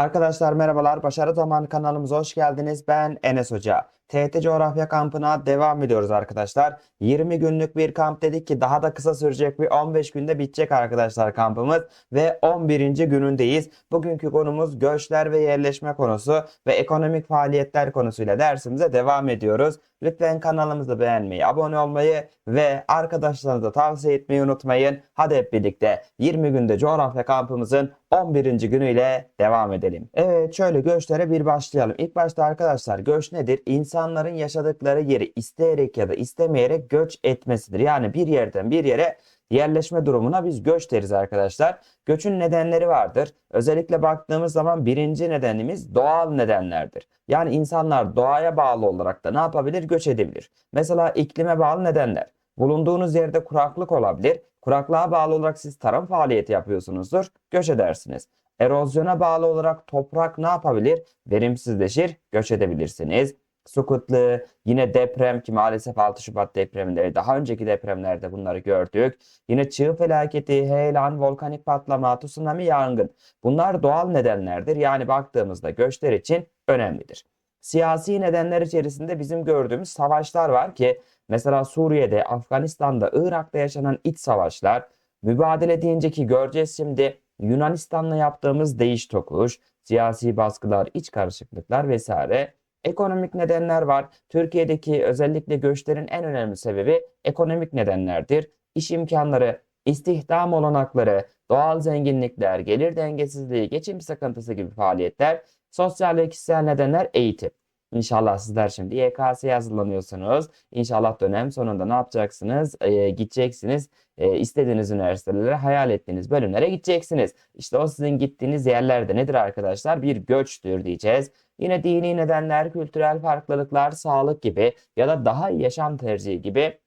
Arkadaşlar merhabalar. Başarı Zamanı kanalımıza hoş geldiniz. Ben Enes Hoca. TET Coğrafya kampına devam ediyoruz arkadaşlar. 20 günlük bir kamp dedik ki daha da kısa sürecek bir 15 günde bitecek arkadaşlar kampımız ve 11. günündeyiz. Bugünkü konumuz göçler ve yerleşme konusu ve ekonomik faaliyetler konusuyla dersimize devam ediyoruz. Lütfen kanalımızı beğenmeyi, abone olmayı ve arkadaşlarınıza tavsiye etmeyi unutmayın. Hadi hep birlikte 20 günde coğrafya kampımızın 11. günüyle devam edelim. Evet şöyle göçlere bir başlayalım. İlk başta arkadaşlar göç nedir? İnsanların yaşadıkları yeri isteyerek ya da istemeyerek göç etmesidir. Yani bir yerden bir yere yerleşme durumuna biz göç deriz arkadaşlar. Göçün nedenleri vardır. Özellikle baktığımız zaman birinci nedenimiz doğal nedenlerdir. Yani insanlar doğaya bağlı olarak da ne yapabilir? Göç edebilir. Mesela iklime bağlı nedenler. Bulunduğunuz yerde kuraklık olabilir. Kuraklığa bağlı olarak siz tarım faaliyeti yapıyorsunuzdur. Göç edersiniz. Erozyona bağlı olarak toprak ne yapabilir? Verimsizleşir, göç edebilirsiniz. Su kıtlığı, yine deprem ki maalesef 6 Şubat depremleri, daha önceki depremlerde bunları gördük. Yine çığ felaketi, heyelan, volkanik patlama, tsunami, yangın. Bunlar doğal nedenlerdir. Yani baktığımızda göçler için önemlidir. Siyasi nedenler içerisinde bizim gördüğümüz savaşlar var ki mesela Suriye'de, Afganistan'da, Irak'ta yaşanan iç savaşlar, mübadele deyince ki göreceğiz şimdi Yunanistan'la yaptığımız değiş tokuş, siyasi baskılar, iç karışıklıklar vesaire. Ekonomik nedenler var. Türkiye'deki özellikle göçlerin en önemli sebebi ekonomik nedenlerdir. İş imkanları, istihdam olanakları, doğal zenginlikler, gelir dengesizliği, geçim sıkıntısı gibi faaliyetler, sosyal ve kişisel nedenler eğitim. İnşallah sizler şimdi YKS'ye hazırlanıyorsunuz. İnşallah dönem sonunda ne yapacaksınız? Ee, gideceksiniz. Ee, istediğiniz üniversitelere, hayal ettiğiniz bölümlere gideceksiniz. İşte o sizin gittiğiniz yerlerde nedir arkadaşlar? Bir göçtür diyeceğiz. Yine dini nedenler, kültürel farklılıklar, sağlık gibi ya da daha yaşam tercihi gibi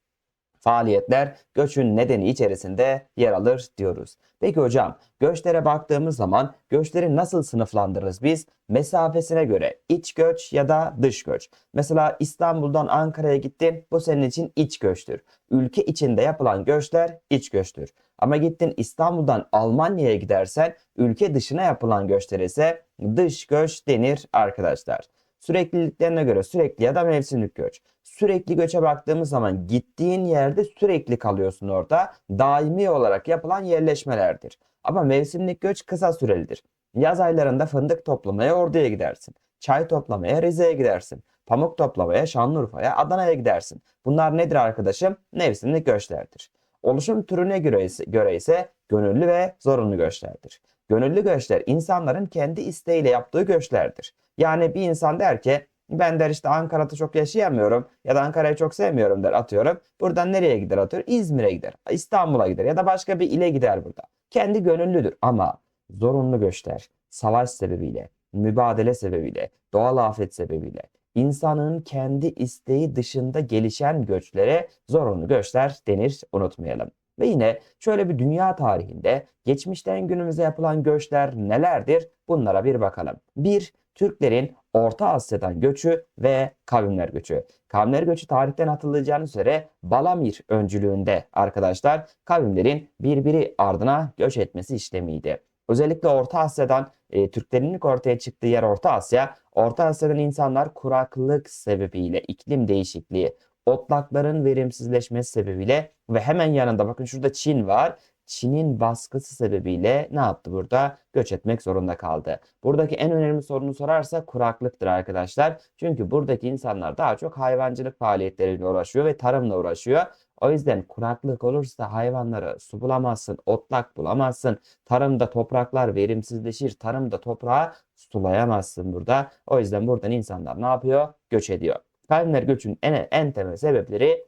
faaliyetler göçün nedeni içerisinde yer alır diyoruz. Peki hocam göçlere baktığımız zaman göçleri nasıl sınıflandırırız biz? Mesafesine göre iç göç ya da dış göç. Mesela İstanbul'dan Ankara'ya gittin bu senin için iç göçtür. Ülke içinde yapılan göçler iç göçtür. Ama gittin İstanbul'dan Almanya'ya gidersen ülke dışına yapılan göçler ise dış göç denir arkadaşlar. Sürekliliklerine göre sürekli ya da mevsimlik göç. Sürekli göçe baktığımız zaman gittiğin yerde sürekli kalıyorsun orada. Daimi olarak yapılan yerleşmelerdir. Ama mevsimlik göç kısa sürelidir. Yaz aylarında fındık toplamaya Ordu'ya gidersin. Çay toplamaya Rize'ye gidersin. Pamuk toplamaya Şanlıurfa'ya, Adana'ya gidersin. Bunlar nedir arkadaşım? Mevsimlik göçlerdir. Oluşum türüne göre ise, göre ise gönüllü ve zorunlu göçlerdir. Gönüllü göçler insanların kendi isteğiyle yaptığı göçlerdir. Yani bir insan der ki ben der işte Ankara'da çok yaşayamıyorum ya da Ankara'yı çok sevmiyorum der atıyorum. Buradan nereye gider atıyor? İzmir'e gider, İstanbul'a gider ya da başka bir ile gider burada. Kendi gönüllüdür ama zorunlu göçler savaş sebebiyle, mübadele sebebiyle, doğal afet sebebiyle insanın kendi isteği dışında gelişen göçlere zorunlu göçler denir unutmayalım. Ve yine şöyle bir dünya tarihinde geçmişten günümüze yapılan göçler nelerdir? Bunlara bir bakalım. 1. Türklerin Orta Asya'dan göçü ve kavimler göçü. Kavimler göçü tarihten hatırlayacağınız üzere Balamir öncülüğünde arkadaşlar kavimlerin birbiri ardına göç etmesi işlemiydi. Özellikle Orta Asya'dan e, Türklerin ilk ortaya çıktığı yer Orta Asya. Orta Asya'dan insanlar kuraklık sebebiyle, iklim değişikliği, otlakların verimsizleşmesi sebebiyle ve hemen yanında bakın şurada Çin var. Çin'in baskısı sebebiyle ne yaptı burada? Göç etmek zorunda kaldı. Buradaki en önemli sorunu sorarsa kuraklıktır arkadaşlar. Çünkü buradaki insanlar daha çok hayvancılık faaliyetleriyle uğraşıyor ve tarımla uğraşıyor. O yüzden kuraklık olursa hayvanlara su bulamazsın, otlak bulamazsın. Tarımda topraklar verimsizleşir. Tarımda toprağı sulayamazsın burada. O yüzden buradan insanlar ne yapıyor? Göç ediyor. Kavimler göçün en, en temel sebepleri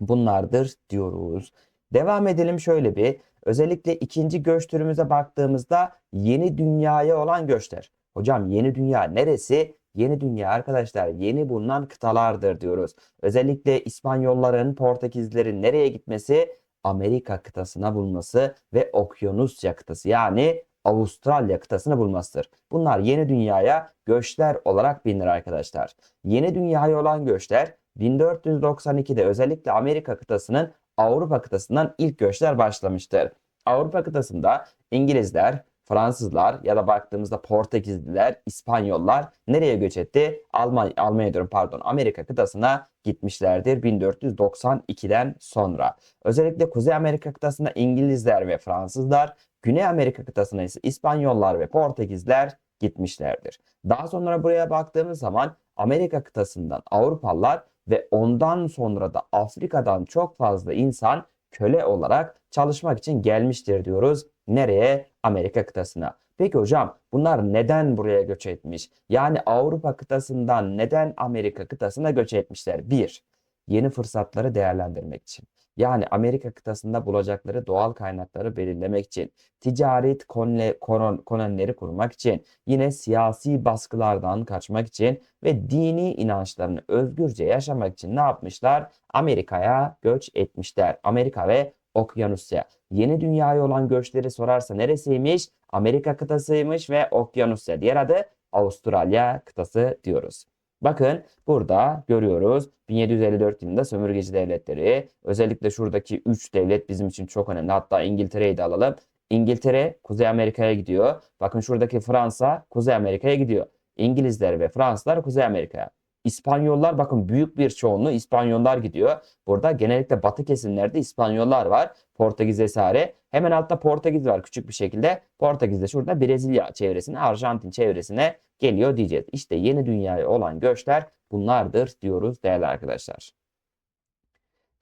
bunlardır diyoruz. Devam edelim şöyle bir. Özellikle ikinci göç türümüze baktığımızda yeni dünyaya olan göçler. Hocam yeni dünya neresi? Yeni dünya arkadaşlar yeni bulunan kıtalardır diyoruz. Özellikle İspanyolların, Portekizlerin nereye gitmesi? Amerika kıtasına bulması ve Okyanusya kıtası yani Avustralya kıtasını bulmasıdır. Bunlar yeni dünyaya göçler olarak bilinir arkadaşlar. Yeni dünyaya olan göçler 1492'de özellikle Amerika kıtasının Avrupa kıtasından ilk göçler başlamıştır. Avrupa kıtasında İngilizler, Fransızlar ya da baktığımızda Portekizliler, İspanyollar nereye göç etti? Almanya, Almanya diyorum pardon Amerika kıtasına gitmişlerdir 1492'den sonra. Özellikle Kuzey Amerika kıtasında İngilizler ve Fransızlar, Güney Amerika kıtasına ise İspanyollar ve Portekizler gitmişlerdir. Daha sonra buraya baktığımız zaman Amerika kıtasından Avrupalılar ve ondan sonra da Afrika'dan çok fazla insan köle olarak çalışmak için gelmiştir diyoruz. Nereye? Amerika kıtasına. Peki hocam bunlar neden buraya göç etmiş? Yani Avrupa kıtasından neden Amerika kıtasına göç etmişler? Bir, yeni fırsatları değerlendirmek için. Yani Amerika kıtasında bulacakları doğal kaynakları belirlemek için, ticaret konle, koron, kolonileri kurmak için, yine siyasi baskılardan kaçmak için ve dini inançlarını özgürce yaşamak için ne yapmışlar? Amerika'ya göç etmişler. Amerika ve Okyanusya. Yeni dünyaya olan göçleri sorarsa neresiymiş? Amerika kıtasıymış ve Okyanusya. Diğer adı Avustralya kıtası diyoruz. Bakın burada görüyoruz 1754 yılında sömürgeci devletleri özellikle şuradaki 3 devlet bizim için çok önemli. Hatta İngiltere'yi de alalım. İngiltere Kuzey Amerika'ya gidiyor. Bakın şuradaki Fransa Kuzey Amerika'ya gidiyor. İngilizler ve Fransızlar Kuzey Amerika'ya. İspanyollar bakın büyük bir çoğunluğu İspanyollar gidiyor. Burada genellikle batı kesimlerde İspanyollar var. Portekiz vesaire. Hemen altta Portekiz var küçük bir şekilde. Portekiz de şurada Brezilya çevresine, Arjantin çevresine geliyor diyeceğiz. İşte yeni dünyaya olan göçler bunlardır diyoruz değerli arkadaşlar.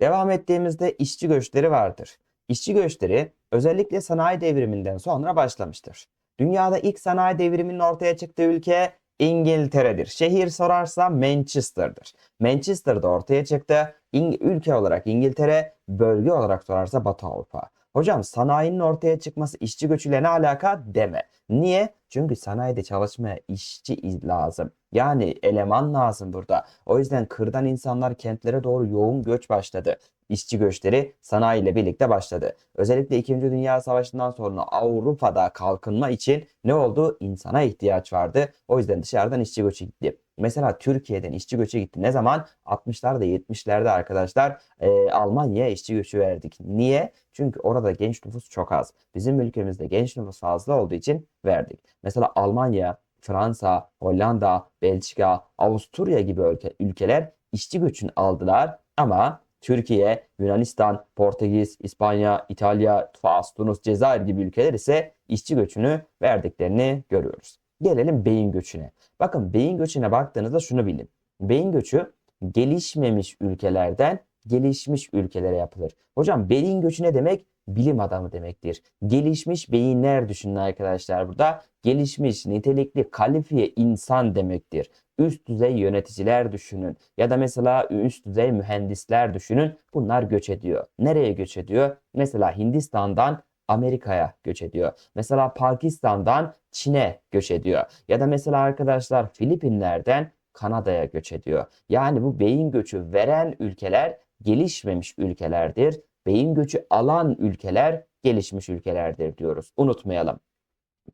Devam ettiğimizde işçi göçleri vardır. İşçi göçleri özellikle sanayi devriminden sonra başlamıştır. Dünyada ilk sanayi devriminin ortaya çıktığı ülke İngiltere'dir. Şehir sorarsa Manchester'dır. Manchester'da ortaya çıktı. İng ülke olarak İngiltere, bölge olarak sorarsa Batı Avrupa. Hocam sanayinin ortaya çıkması işçi göçüyle ne alaka deme. Niye? Çünkü sanayide çalışmaya işçi lazım. Yani eleman lazım burada. O yüzden kırdan insanlar kentlere doğru yoğun göç başladı. İşçi göçleri sanayi ile birlikte başladı. Özellikle 2. Dünya Savaşı'ndan sonra Avrupa'da kalkınma için ne oldu? İnsana ihtiyaç vardı. O yüzden dışarıdan işçi göçü gitti. Mesela Türkiye'den işçi göçü gitti. Ne zaman? 60'larda 70'lerde arkadaşlar e, Almanya'ya işçi göçü verdik. Niye? Çünkü orada genç nüfus çok az. Bizim ülkemizde genç nüfus fazla olduğu için verdik. Mesela Almanya, Fransa, Hollanda, Belçika, Avusturya gibi ülke, ülkeler işçi göçünü aldılar ama Türkiye, Yunanistan, Portekiz, İspanya, İtalya, Fas, Tunus, Cezayir gibi ülkeler ise işçi göçünü verdiklerini görüyoruz. Gelelim beyin göçüne. Bakın beyin göçüne baktığınızda şunu bilin. Beyin göçü gelişmemiş ülkelerden gelişmiş ülkelere yapılır. Hocam beyin göçü ne demek? Bilim adamı demektir. Gelişmiş beyinler düşünün arkadaşlar burada. Gelişmiş, nitelikli, kalifiye insan demektir. Üst düzey yöneticiler düşünün. Ya da mesela üst düzey mühendisler düşünün. Bunlar göç ediyor. Nereye göç ediyor? Mesela Hindistan'dan Amerika'ya göç ediyor. Mesela Pakistan'dan Çin'e göç ediyor. Ya da mesela arkadaşlar Filipinler'den Kanada'ya göç ediyor. Yani bu beyin göçü veren ülkeler gelişmemiş ülkelerdir. Beyin göçü alan ülkeler gelişmiş ülkelerdir diyoruz. Unutmayalım.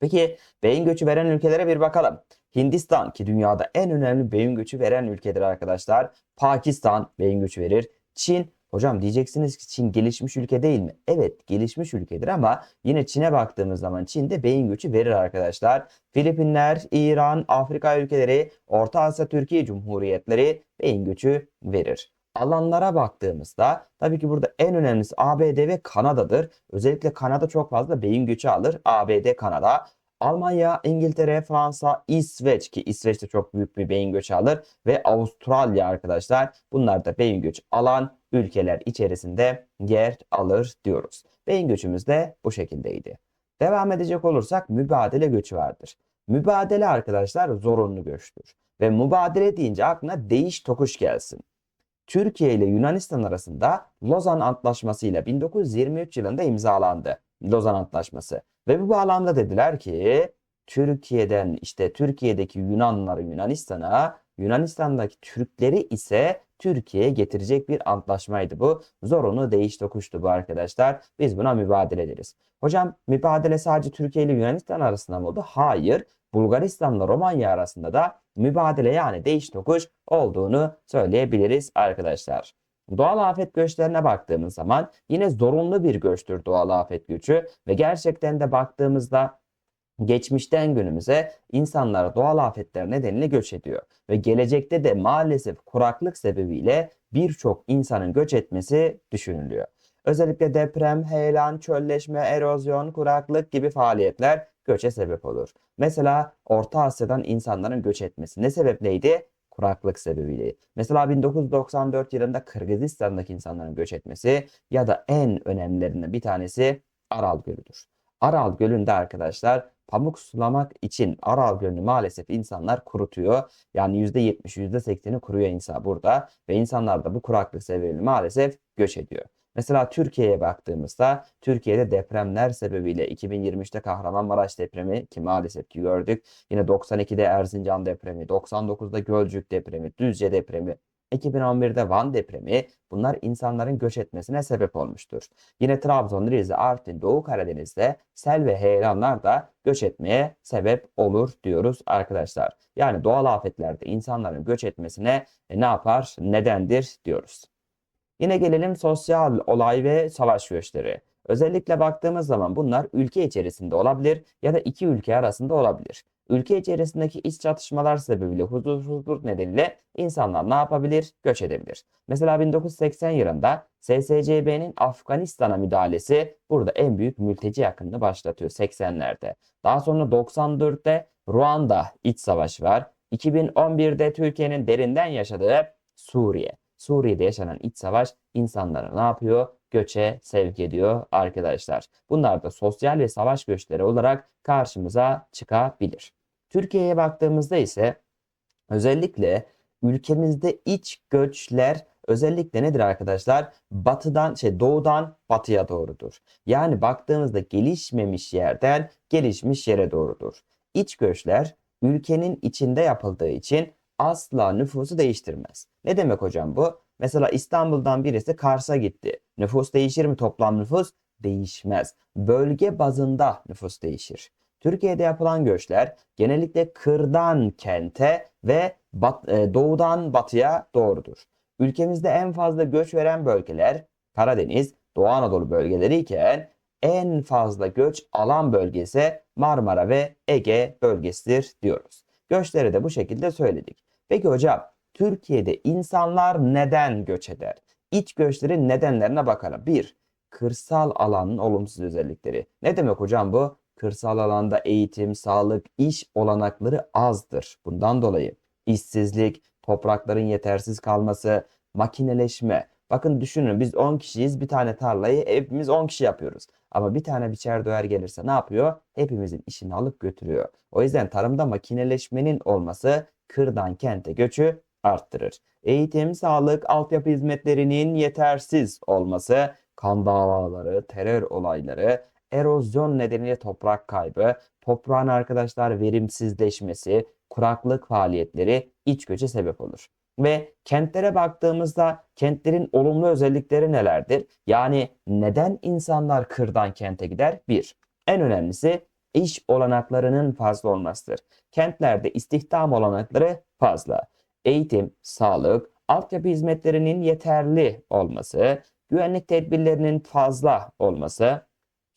Peki beyin göçü veren ülkelere bir bakalım. Hindistan ki dünyada en önemli beyin göçü veren ülkedir arkadaşlar. Pakistan beyin göçü verir. Çin Hocam diyeceksiniz ki Çin gelişmiş ülke değil mi? Evet gelişmiş ülkedir ama yine Çin'e baktığımız zaman Çin'de beyin göçü verir arkadaşlar. Filipinler, İran, Afrika ülkeleri, Orta Asya Türkiye Cumhuriyetleri beyin göçü verir. Alanlara baktığımızda tabii ki burada en önemlisi ABD ve Kanada'dır. Özellikle Kanada çok fazla beyin göçü alır. ABD, Kanada. Almanya, İngiltere, Fransa, İsveç ki İsveç de çok büyük bir beyin göçü alır ve Avustralya arkadaşlar bunlar da beyin göçü alan ülkeler içerisinde yer alır diyoruz. Beyin göçümüz de bu şekildeydi. Devam edecek olursak mübadele göçü vardır. Mübadele arkadaşlar zorunlu göçtür. Ve mübadele deyince aklına değiş tokuş gelsin. Türkiye ile Yunanistan arasında Lozan Antlaşması ile 1923 yılında imzalandı. Lozan Antlaşması. Ve bu bağlamda dediler ki Türkiye'den işte Türkiye'deki Yunanları Yunanistan'a, Yunanistan'daki Türkleri ise Türkiye'ye getirecek bir antlaşmaydı bu. Zorunlu değiş tokuştu bu arkadaşlar. Biz buna mübadele ederiz. Hocam mübadele sadece Türkiye ile Yunanistan arasında mı oldu? Hayır. Bulgaristan'la Romanya arasında da mübadele yani değiş tokuş olduğunu söyleyebiliriz arkadaşlar. Doğal afet göçlerine baktığımız zaman yine zorunlu bir göçtür doğal afet göçü ve gerçekten de baktığımızda Geçmişten günümüze insanlar doğal afetler nedeniyle göç ediyor ve gelecekte de maalesef kuraklık sebebiyle birçok insanın göç etmesi düşünülüyor. Özellikle deprem, heyelan, çölleşme, erozyon, kuraklık gibi faaliyetler göçe sebep olur. Mesela Orta Asya'dan insanların göç etmesi ne sebepleydi? Kuraklık sebebiyle. Mesela 1994 yılında Kırgızistan'daki insanların göç etmesi ya da en önemlilerinden bir tanesi Aral Gölü'dür. Aral Gölü'nde arkadaşlar pamuk sulamak için Aral Gölü'nü maalesef insanlar kurutuyor. Yani %70, %80'i kuruyor insan burada ve insanlar da bu kuraklık sebebiyle maalesef göç ediyor. Mesela Türkiye'ye baktığımızda Türkiye'de depremler sebebiyle 2023'te Kahramanmaraş depremi ki maalesef ki gördük. Yine 92'de Erzincan depremi, 99'da Gölcük depremi, Düzce depremi, 2011'de Van depremi bunlar insanların göç etmesine sebep olmuştur. Yine Trabzon, Rize, Artvin, Doğu Karadeniz'de sel ve heyelanlar da göç etmeye sebep olur diyoruz arkadaşlar. Yani doğal afetlerde insanların göç etmesine e, ne yapar, nedendir diyoruz. Yine gelelim sosyal olay ve savaş göçleri. Özellikle baktığımız zaman bunlar ülke içerisinde olabilir ya da iki ülke arasında olabilir. Ülke içerisindeki iç çatışmalar sebebiyle huzursuzluk nedeniyle insanlar ne yapabilir? Göç edebilir. Mesela 1980 yılında SSCB'nin Afganistan'a müdahalesi burada en büyük mülteci akınını başlatıyor 80'lerde. Daha sonra 94'te Ruanda iç savaşı var. 2011'de Türkiye'nin derinden yaşadığı Suriye. Suriye'de yaşanan iç savaş insanları ne yapıyor? Göçe sevk ediyor arkadaşlar. Bunlar da sosyal ve savaş göçleri olarak karşımıza çıkabilir. Türkiye'ye baktığımızda ise özellikle ülkemizde iç göçler özellikle nedir arkadaşlar? Batıdan şey doğudan batıya doğrudur. Yani baktığımızda gelişmemiş yerden gelişmiş yere doğrudur. İç göçler ülkenin içinde yapıldığı için asla nüfusu değiştirmez. Ne demek hocam bu? Mesela İstanbul'dan birisi Kars'a gitti. Nüfus değişir mi toplam nüfus? Değişmez. Bölge bazında nüfus değişir. Türkiye'de yapılan göçler genellikle kırdan kente ve bat, e, doğudan batıya doğrudur. Ülkemizde en fazla göç veren bölgeler Karadeniz, Doğu Anadolu bölgeleri iken en fazla göç alan bölge ise Marmara ve Ege bölgesidir diyoruz. Göçleri de bu şekilde söyledik. Peki hocam Türkiye'de insanlar neden göç eder? İç göçlerin nedenlerine bakalım. 1. Kırsal alanın olumsuz özellikleri. Ne demek hocam bu? Kırsal alanda eğitim, sağlık, iş olanakları azdır. Bundan dolayı işsizlik, toprakların yetersiz kalması, makineleşme. Bakın düşünün biz 10 kişiyiz bir tane tarlayı hepimiz 10 kişi yapıyoruz. Ama bir tane biçer döver gelirse ne yapıyor? Hepimizin işini alıp götürüyor. O yüzden tarımda makineleşmenin olması kırdan kente göçü arttırır. Eğitim, sağlık, altyapı hizmetlerinin yetersiz olması, kan davaları, terör olayları, erozyon nedeniyle toprak kaybı, toprağın arkadaşlar verimsizleşmesi, kuraklık faaliyetleri iç göçe sebep olur. Ve kentlere baktığımızda kentlerin olumlu özellikleri nelerdir? Yani neden insanlar kırdan kente gider? Bir, en önemlisi iş olanaklarının fazla olmasıdır. Kentlerde istihdam olanakları fazla. Eğitim, sağlık, altyapı hizmetlerinin yeterli olması, güvenlik tedbirlerinin fazla olması,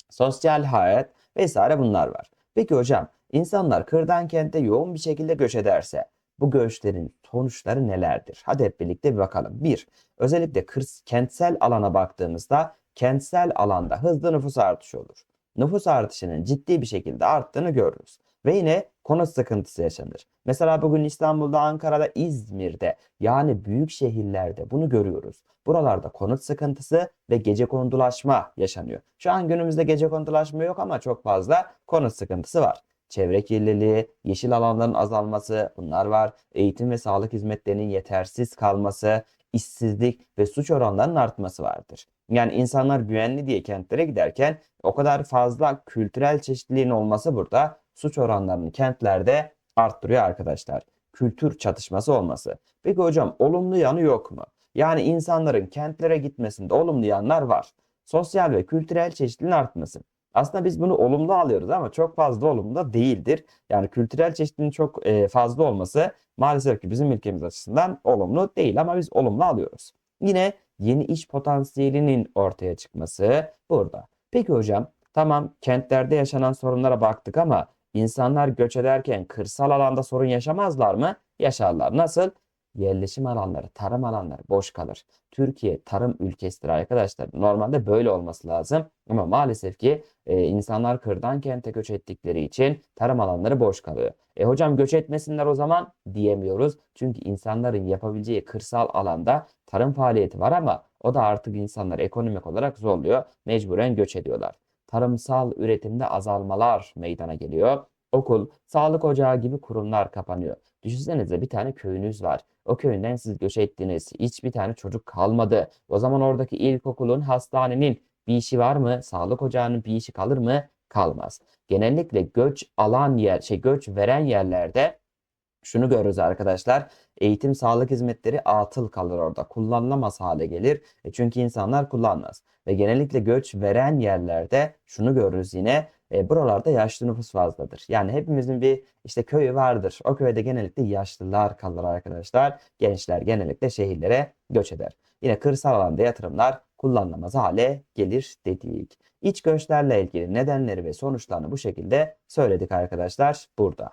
sosyal hayat vesaire bunlar var. Peki hocam, insanlar kırdan kente yoğun bir şekilde göç ederse bu göçlerin sonuçları nelerdir? Hadi hep birlikte bir bakalım. Bir, özellikle kırs, kentsel alana baktığımızda kentsel alanda hızlı nüfus artışı olur. Nüfus artışının ciddi bir şekilde arttığını görürüz. Ve yine konut sıkıntısı yaşanır. Mesela bugün İstanbul'da, Ankara'da, İzmir'de yani büyük şehirlerde bunu görüyoruz. Buralarda konut sıkıntısı ve gece kondulaşma yaşanıyor. Şu an günümüzde gece kondulaşma yok ama çok fazla konut sıkıntısı var. Çevre kirliliği, yeşil alanların azalması bunlar var. Eğitim ve sağlık hizmetlerinin yetersiz kalması, işsizlik ve suç oranlarının artması vardır. Yani insanlar güvenli diye kentlere giderken o kadar fazla kültürel çeşitliliğin olması burada suç oranlarını kentlerde arttırıyor arkadaşlar. Kültür çatışması olması. Peki hocam olumlu yanı yok mu? Yani insanların kentlere gitmesinde olumlu yanlar var. Sosyal ve kültürel çeşitliliğin artması. Aslında biz bunu olumlu alıyoruz ama çok fazla olumlu değildir. Yani kültürel çeşitliliğin çok e, fazla olması maalesef ki bizim ülkemiz açısından olumlu değil ama biz olumlu alıyoruz. Yine yeni iş potansiyelinin ortaya çıkması burada. Peki hocam tamam kentlerde yaşanan sorunlara baktık ama İnsanlar göç ederken kırsal alanda sorun yaşamazlar mı? Yaşarlar. Nasıl? Yerleşim alanları, tarım alanları boş kalır. Türkiye tarım ülkesidir arkadaşlar. Normalde böyle olması lazım. Ama maalesef ki e, insanlar kırdan kente göç ettikleri için tarım alanları boş kalıyor. E hocam göç etmesinler o zaman diyemiyoruz. Çünkü insanların yapabileceği kırsal alanda tarım faaliyeti var ama o da artık insanlar ekonomik olarak zorluyor. Mecburen göç ediyorlar. Tarımsal üretimde azalmalar meydana geliyor. Okul, sağlık ocağı gibi kurumlar kapanıyor. Düşünsenize bir tane köyünüz var. O köyünden siz göç ettiniz. Hiçbir tane çocuk kalmadı. O zaman oradaki ilkokulun, hastanenin bir işi var mı? Sağlık ocağının bir işi kalır mı? Kalmaz. Genellikle göç alan yer, şey göç veren yerlerde şunu görürüz arkadaşlar. Eğitim, sağlık hizmetleri atıl kalır orada. Kullanılamaz hale gelir. E çünkü insanlar kullanmaz. Ve genellikle göç veren yerlerde şunu görürüz yine. E, buralarda yaşlı nüfus fazladır. Yani hepimizin bir işte köyü vardır. O köyde genellikle yaşlılar kalır arkadaşlar. Gençler genellikle şehirlere göç eder. Yine kırsal alanda yatırımlar kullanılamaz hale gelir dedik. İç göçlerle ilgili nedenleri ve sonuçlarını bu şekilde söyledik arkadaşlar burada.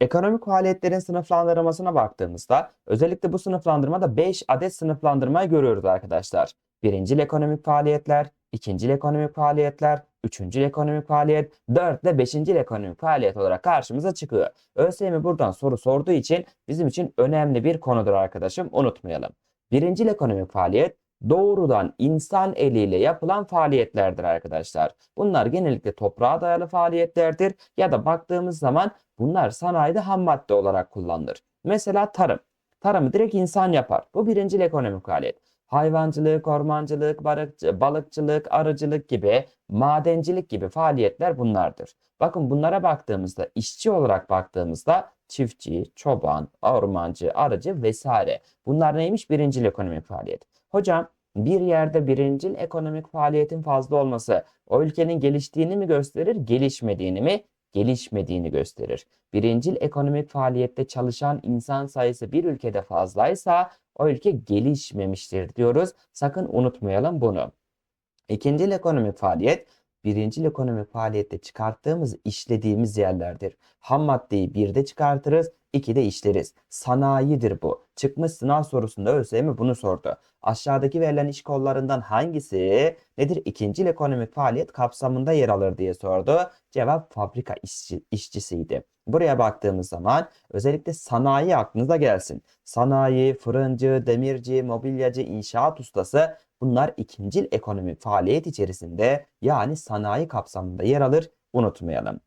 Ekonomik faaliyetlerin sınıflandırılmasına baktığımızda özellikle bu sınıflandırmada 5 adet sınıflandırmayı görüyoruz arkadaşlar. Birincil ekonomik faaliyetler, ikincil ekonomik faaliyetler, üçüncül ekonomik faaliyet, dört ve beşincil ekonomik faaliyet olarak karşımıza çıkıyor. ÖSYM buradan soru sorduğu için bizim için önemli bir konudur arkadaşım unutmayalım. Birincil ekonomik faaliyet doğrudan insan eliyle yapılan faaliyetlerdir arkadaşlar. Bunlar genellikle toprağa dayalı faaliyetlerdir ya da baktığımız zaman bunlar sanayide ham madde olarak kullanılır. Mesela tarım. Tarımı direkt insan yapar. Bu birincil ekonomik faaliyet. Hayvancılık, ormancılık, balıkçı- balıkçılık, arıcılık gibi, madencilik gibi faaliyetler bunlardır. Bakın bunlara baktığımızda, işçi olarak baktığımızda çiftçi, çoban, ormancı, arıcı vesaire. Bunlar neymiş? Birincil ekonomik faaliyet. Hocam bir yerde birincil ekonomik faaliyetin fazla olması o ülkenin geliştiğini mi gösterir, gelişmediğini mi? Gelişmediğini gösterir. Birincil ekonomik faaliyette çalışan insan sayısı bir ülkede fazlaysa o ülke gelişmemiştir diyoruz. Sakın unutmayalım bunu. İkincil ekonomik faaliyet birincil ekonomik faaliyette çıkarttığımız, işlediğimiz yerlerdir. Ham maddeyi birde çıkartırız, ikide işleriz. Sanayidir bu. Çıkmış sınav sorusunda ÖSYM bunu sordu. Aşağıdaki verilen iş kollarından hangisi nedir? İkincil ekonomik faaliyet kapsamında yer alır diye sordu. Cevap fabrika işçi, işçisiydi. Buraya baktığımız zaman özellikle sanayi aklınıza gelsin. Sanayi, fırıncı, demirci, mobilyacı, inşaat ustası bunlar ikincil ekonomik faaliyet içerisinde yani sanayi kapsamında yer alır. Unutmayalım.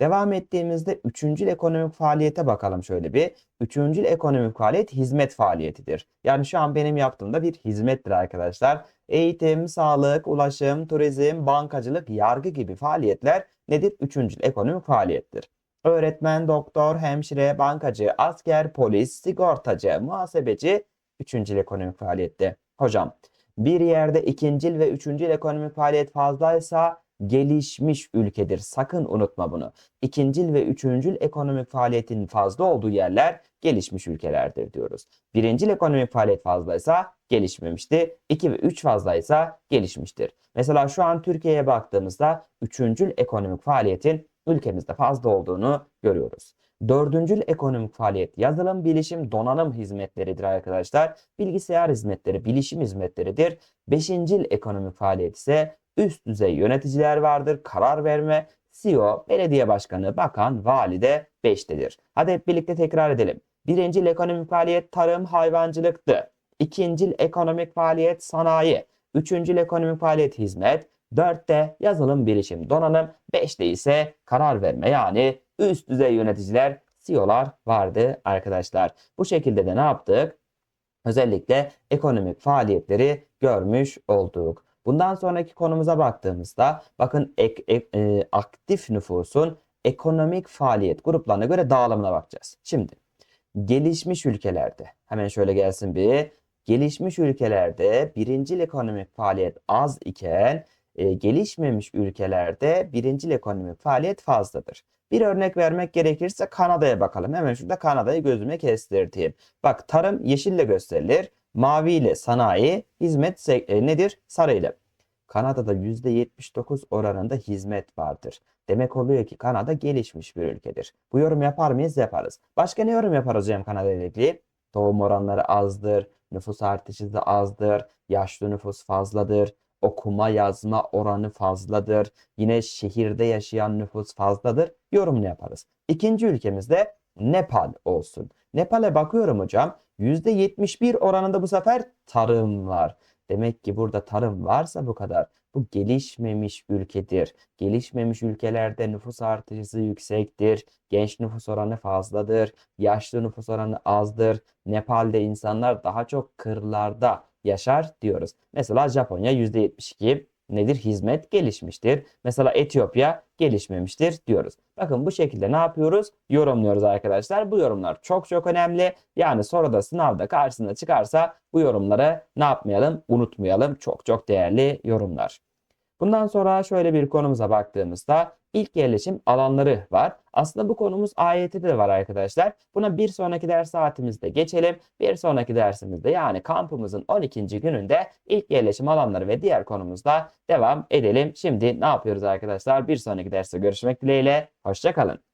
Devam ettiğimizde üçüncül ekonomik faaliyete bakalım şöyle bir. Üçüncül ekonomik faaliyet hizmet faaliyetidir. Yani şu an benim yaptığımda bir hizmettir arkadaşlar. Eğitim, sağlık, ulaşım, turizm, bankacılık, yargı gibi faaliyetler nedir? Üçüncül ekonomik faaliyettir. Öğretmen, doktor, hemşire, bankacı, asker, polis, sigortacı, muhasebeci üçüncül ekonomik faaliyette. Hocam bir yerde ikincil ve üçüncül ekonomik faaliyet fazlaysa gelişmiş ülkedir. Sakın unutma bunu. İkincil ve üçüncül ekonomik faaliyetin fazla olduğu yerler gelişmiş ülkelerdir diyoruz. Birincil ekonomik faaliyet fazlaysa gelişmemişti. 2 ve 3 fazlaysa gelişmiştir. Mesela şu an Türkiye'ye baktığımızda üçüncül ekonomik faaliyetin ülkemizde fazla olduğunu görüyoruz. Dördüncül ekonomik faaliyet yazılım, bilişim, donanım hizmetleridir arkadaşlar. Bilgisayar hizmetleri, bilişim hizmetleridir. Beşincil ekonomik faaliyet ise üst düzey yöneticiler vardır. Karar verme, CEO, belediye başkanı, bakan, vali de 5'tedir. Hadi hep birlikte tekrar edelim. Birincil ekonomik faaliyet tarım, hayvancılıktı. İkincil ekonomik faaliyet sanayi. Üçüncül ekonomik faaliyet hizmet. Dörtte yazılım, bilişim, donanım. Beşte ise karar verme yani üst düzey yöneticiler, CEO'lar vardı arkadaşlar. Bu şekilde de ne yaptık? Özellikle ekonomik faaliyetleri görmüş olduk. Bundan sonraki konumuza baktığımızda bakın ek, ek- e, aktif nüfusun ekonomik faaliyet gruplarına göre dağılımına bakacağız. Şimdi gelişmiş ülkelerde hemen şöyle gelsin bir gelişmiş ülkelerde birincil ekonomik faaliyet az iken e, gelişmemiş ülkelerde birincil ekonomik faaliyet fazladır. Bir örnek vermek gerekirse Kanada'ya bakalım. Hemen şurada Kanada'yı gözüme kestireyim. Bak tarım yeşille gösterilir. Mavi ile sanayi, hizmet e, nedir? Sarı ile. Kanada'da %79 oranında hizmet vardır. Demek oluyor ki Kanada gelişmiş bir ülkedir. Bu yorum yapar mıyız? Yaparız. Başka ne yorum yaparız hocam Kanada ile ilgili? Doğum oranları azdır, nüfus artışı da azdır, yaşlı nüfus fazladır, okuma yazma oranı fazladır, yine şehirde yaşayan nüfus fazladır. Yorumunu yaparız. İkinci ülkemiz de Nepal olsun. Nepal'e bakıyorum hocam. %71 oranında bu sefer tarım var. Demek ki burada tarım varsa bu kadar. Bu gelişmemiş ülkedir. Gelişmemiş ülkelerde nüfus artışı yüksektir. Genç nüfus oranı fazladır. Yaşlı nüfus oranı azdır. Nepal'de insanlar daha çok kırlarda yaşar diyoruz. Mesela Japonya %72 nedir? Hizmet gelişmiştir. Mesela Etiyopya gelişmemiştir diyoruz. Bakın bu şekilde ne yapıyoruz? Yorumluyoruz arkadaşlar. Bu yorumlar çok çok önemli. Yani soruda sınavda karşısına çıkarsa bu yorumları ne yapmayalım? Unutmayalım. Çok çok değerli yorumlar. Bundan sonra şöyle bir konumuza baktığımızda ilk yerleşim alanları var. Aslında bu konumuz AYT'de de var arkadaşlar. Buna bir sonraki ders saatimizde geçelim. Bir sonraki dersimizde yani kampımızın 12. gününde ilk yerleşim alanları ve diğer konumuzda devam edelim. Şimdi ne yapıyoruz arkadaşlar? Bir sonraki derste görüşmek dileğiyle. Hoşçakalın.